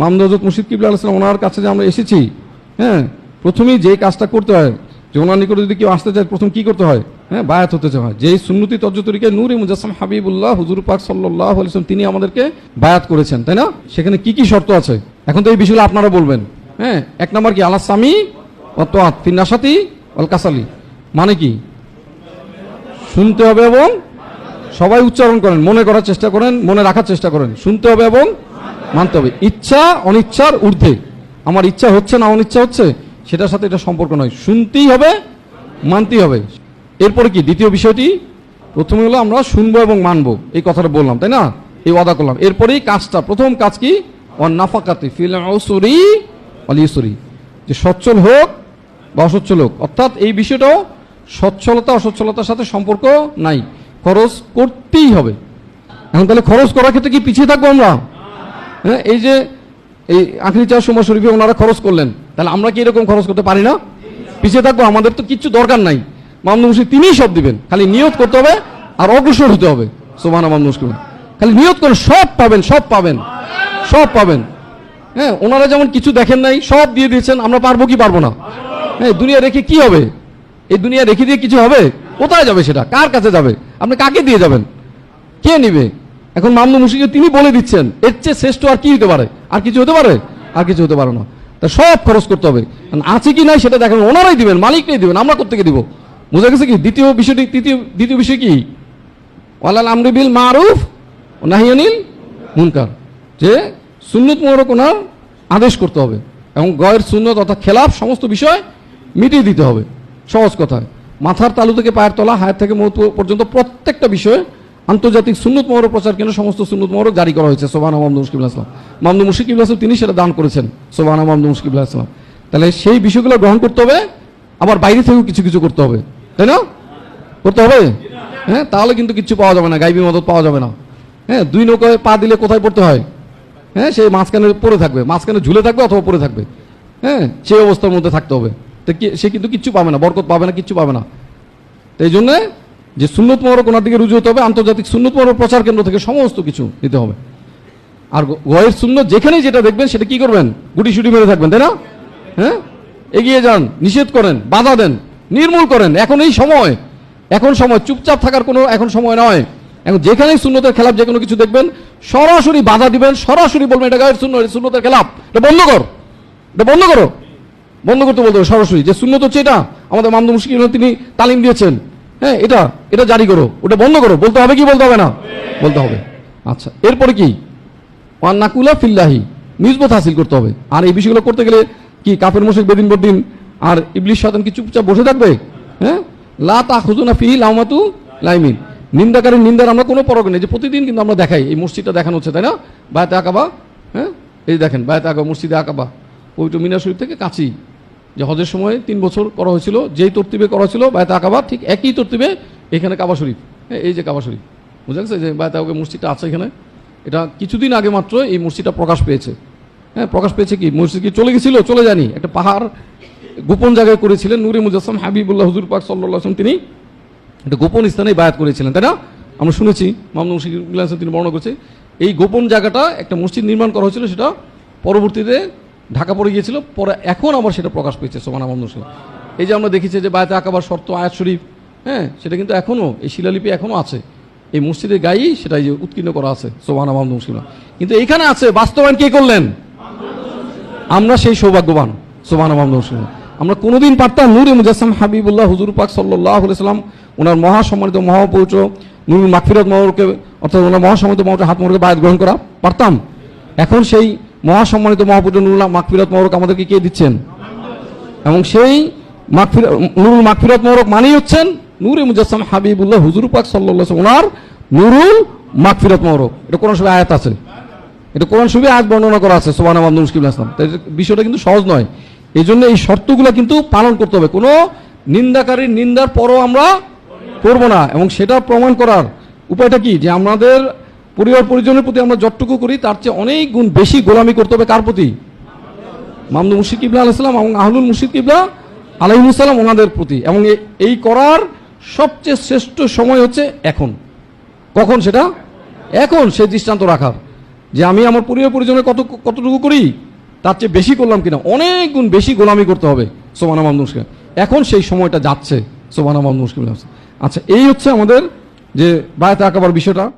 মামদাজত মুর্শিদ কিবলা আলাইসালাম ওনার কাছে যে আমরা এসেছি হ্যাঁ প্রথমেই যে কাজটা করতে হয়, যে ওনার নিকটে যদি কেউ আসতে চায়, প্রথম কি করতে হয়? হ্যাঁ বায়াত হতে হয় যেই সুন্নতি তর্জ তরিকে নূর মুজাসম হাবিবুল্লাহ, হুজুর পাক সাল্লাহ আলিয়াম তিনি আমাদেরকে বায়াত করেছেন, তাই না? সেখানে কি কি শর্ত আছে? এখন তো এই বিষয়গুলো আপনারা বলবেন। হ্যাঁ এক নম্বর কি? আল্লাহ সামি অত ফিন্নাসাতি অল কাসালি। মানে কি? শুনতে হবে এবং সবাই উচ্চারণ করেন, মনে করার চেষ্টা করেন, মনে রাখার চেষ্টা করেন। শুনতে হবে এবং মানতে হবে। ইচ্ছা, অনিচ্ছার ঊর্ধ্বে। আমার ইচ্ছা হচ্ছে না অনিচ্ছা হচ্ছে, সেটার সাথে এটা সম্পর্ক নয়। শুনতেই হবে, মানতেই হবে। এরপরে কি? দ্বিতীয় বিষয়টি, প্রথমে হলো আমরা শুনব এবং মানবো। এই কথাটা বললাম, তাই না? এই ওয়াদা করলাম। এরপরেই কাজটা, প্রথম কাজ কি? অনাফাকাতি ফিল অসুরি যে সচ্ছল হোক বা অসচ্ছল হোক, অর্থাৎ এই বিষয়টাও সচ্ছলতা, অসচ্ছলতার সাথে সম্পর্ক নাই। খরচ করতেই হবে। এখন তাহলে খরচ করার ক্ষেত্রে কি পিছিয়ে থাকব আমরা? হ্যাঁ এই যে এই আখরি চার সময় শরীফে ওনারা খরচ করলেন, তাহলে আমরা কি এরকম খরচ করতে পারি না? পিছিয়ে থাকব, আমাদের তো কিচ্ছু দরকার নাই। মামদু মুশকিল তিনিই সব দিবেন, খালি নিয়ত করতে হবে আর অগ্রসর হতে হবে। সোমানা মামদু মুশকিল খালি নিয়ত করে সব পাবেন সব পাবেন সব পাবেন। হ্যাঁ ওনারা যেমন কিছু দেখেন নাই, সব দিয়ে দিয়েছেন, আমরা পারব কি পারব না? হ্যাঁ দুনিয়া রেখে কি হবে? এই দুনিয়া রেখে দিয়ে কিছু হবে? কোথায় যাবে সেটা? কার কাছে যাবে? আপনি কাকে দিয়ে যাবেন? কে নিবে? এখন মামলু মুশিকে তিনি বলে দিচ্ছেন, এর চেয়ে শ্রেষ্ঠ আর কি হতে পারে? আর কিছু হতে পারে? আর কিছু হতে পারে না। তা সব খরচ করতে হবে। আছে কি নাই সেটা দেখেন ওনারাই দিবেন, মালিকরাই দিবেন, আমরা কোথেকে দিব? বুঝা গেছে কি? দ্বিতীয় বিষয়টি, তৃতীয়, দ্বিতীয় বিষয় কি? ওয়ালাল আমরি বিল মারুফ নাহিয়ানিল মুনকার। যে সুন্নত মোহরক ওনার আদেশ করতে হবে এবং গয়ের সুন্নত অর্থাৎ খেলাফ সমস্ত বিষয় মিটিয়ে দিতে হবে। সহজ কথায় মাথার তালু থেকে পায়ের তলা, হায়ার থেকে মৌত পর্যন্ত প্রত্যেকটা বিষয়ে আন্তর্জাতিক সুন্নত মোহর প্রচার কেন্দ্র, সমস্ত সুন্নত মোহরক জারি করা হয়েছে, সোবানা মামদু মুশকিবুল আসলাম মামদু মুশকিবুল আসলাম তিনি সেটা দান করেছেন, সোবানা মামদু মুশকিবুল আসলাম তাহলে সেই বিষয়গুলো গ্রহণ করতে হবে, আবার বাইরে থেকেও কিছু কিছু করতে হবে, তাই না? করতে হবে? হ্যাঁ তাহলে কিন্তু কিছু পাওয়া যাবে না, গাইবি মদত পাওয়া যাবে না। হ্যাঁ দুই নৌকায় পা দিলে কোথায় পড়তে হয়? হ্যাঁ সে মাঝখানে পড়ে থাকবে, মাঝখানে ঝুলে থাকবে অথবা পড়ে থাকবে। হ্যাঁ সেই অবস্থার মধ্যে থাকতে হবে। তো সে কিন্তু কিচ্ছু পাবে না, বরকত পাবে না, কিচ্ছু পাবে না। তো এই জন্যে যে সুন্নত মহরক ওনার দিকে রুজু হতে হবে, আন্তর্জাতিক সুন্নত মহরক প্রচার কেন্দ্র থেকে সমস্ত কিছু নিতে হবে। আর গয়ের সুন্নত যেখানেই যেটা দেখবেন, সেটা কি করবেন? গুটি সুটি মেরে থাকবেন, তাই না? হ্যাঁ? এগিয়ে যান, নিষেধ করেন, বাধা দেন, নির্মূল করেন। এখন এই সময়, এখন সময়, চুপচাপ থাকার কোনো এখন সময় নয়। এখন যেখানেই সুন্নতের খেলাপ যে কোনো কিছু দেখবেন, সরাসরি বাধা দিবেন, সরাসরি বলবেন, এটা গায়ের শূন্য সুন্নতের খেলাপ। এটা বন্ধ কর। এটা বন্ধ করো। বন্ধ করতে বলতে সরাসরি। যে শূন্যত হচ্ছে এটা, আমাদের মামদু মুশকিল তিনি তালিম দিয়েছেন। হ্যাঁ এটা এটা জারি করো, ওটা বন্ধ করো, বলতে হবে কি, বলতে হবে না? বলতে হবে। আচ্ছা এরপরে কি? ওয়ান্নাকুলা ফিল্লাহি নিজবত হাসিল করতে হবে। আর এই বিষয়গুলো করতে গেলে কি, কাফের মোশেক বেদিন বদিন আর ইবলিশ শয়তান কি চুপচাপ বসে থাকবে? হ্যাঁ? লা তা খুজুনা ফি লাউমাতু লাইমিন। নিন্দাকারীর নিন্দার আমরা কোনো পরক নেই যে প্রতিদিন কিন্তু আমরা দেখাই, এই মসজিদটা দেখানো হচ্ছে, তাই না? বায়াতে আকাবা হ্যাঁ? এই দেখেন, বায়াতে আকাবা, মসজিদে আকাবা, পবিত্র মিনা শরীফ থেকে কাছি যে হজের সময় তিন বছর করা হয়েছিল, যেই তর্তিবে করা হয়েছিল বায়াতে আকাবা, ঠিক একই তর্তিবে এখানে কাবা শরীফ। হ্যাঁ এই যে কাবা শরীফ। বুঝা গেছে যে বায়াতে মসজিদটা আছে এখানে। এটা কিছুদিন আগে মাত্র এই মসজিদটা প্রকাশ পেয়েছে। হ্যাঁ প্রকাশ পেয়েছে কি? মসজিদ কি চলে গেছিল? চলে যায়নি। একটা পাহাড় গোপন জায়গায় করেছিলেন নুরি মুজাসম হাবিবুল্লাহ হুজুর পাক সাল্লাহ তিনি একটা গোপন স্থানে বায়াত করেছিলেন, তাই না? আমরা শুনেছি মামনু মুশিকুল্লাহ তিনি বর্ণনা করছে, এই গোপন জায়গাটা একটা মসজিদ নির্মাণ করা হয়েছিল, সেটা পরবর্তীতে ঢাকা পড়ে গিয়েছিল, পরে এখন আবার সেটা প্রকাশ পেয়েছে সোমানা মুশকিল এই যে আমরা দেখেছি যে বায়াতে আকাবার শর্ত আয়াত শরীফ হ্যাঁ সেটা কিন্তু এখনও, এই শিলালিপি এখনও আছে। এই মসজিদের গায়েই সেটা যে উৎকীর্ণ করা আছে সোমানা মামনু মুশকিল কিন্তু এইখানে আছে, বাস্তবায়ন কে করলেন? আমরা সেই সৌভাগ্যবান সোমান মুসলিম আমরা কোনোদিন পারতাম নূরে মুজাসম হাবিবুল্লাহ হুজুর পাক সাল্লাহ সাল্লাম, ওনার মহাসম্মানিত মহাপৌত্র নুরুল মাকফিরত মহরকে অর্থাৎ ওনার মহাসম্মানিত মহরকে হাত মহরকে বায়াত গ্রহণ করা পারতাম। এখন সেই মহাসম্মানিত মহাপৌত্র নুরুল্লাহ মাকফিরত মহরক আমাদেরকে কে দিচ্ছেন? এবং সেই নুরুল মাকফিরত মহরক মানেই হচ্ছেন নূরে মুজাসম হাবিবুল্লাহ হুজুর পাক সাল্লাহ ওনার নুরুল মাকফিরত মহরক। এটা কোন সময় আয়াত আছে। এটা কোরআন শরীফে আজ বর্ণনা করা আছে সোমান আহমদ মুশকিল আসলাম তাই বিষয়টা কিন্তু সহজ নয়। এই জন্য এই শর্তগুলো কিন্তু পালন করতে হবে। কোনো নিন্দাকারীর নিন্দার পরও আমরা করব না। এবং সেটা প্রমাণ করার উপায়টা কি? যে আমাদের পরিবার পরিজনের প্রতি আমরা যতটুকু করি, তার চেয়ে অনেক গুণ বেশি গোলামি করতে হবে কার প্রতি? মামদু মুর্শিদ কিবলা আলাইসালাম এবং আহলুল মুর্শিদ কিবলা আলাইমুসালাম ওনাদের প্রতি। এবং এই করার সবচেয়ে শ্রেষ্ঠ সময় হচ্ছে এখন। কখন সেটা? এখন সে দৃষ্টান্ত রাখার। যে আমি আমার পরিবার পরিজনের কত কতটুকু করি, তার চেয়ে বেশি করলাম কিনা? অনেক গুণ বেশি গোলামি করতে হবে সোমান মুশকিল এখন সেই সময়টা যাচ্ছে সোমান মুশকিল আচ্ছা এই হচ্ছে আমাদের যে বায়াতে আঁকাবার বিষয়টা।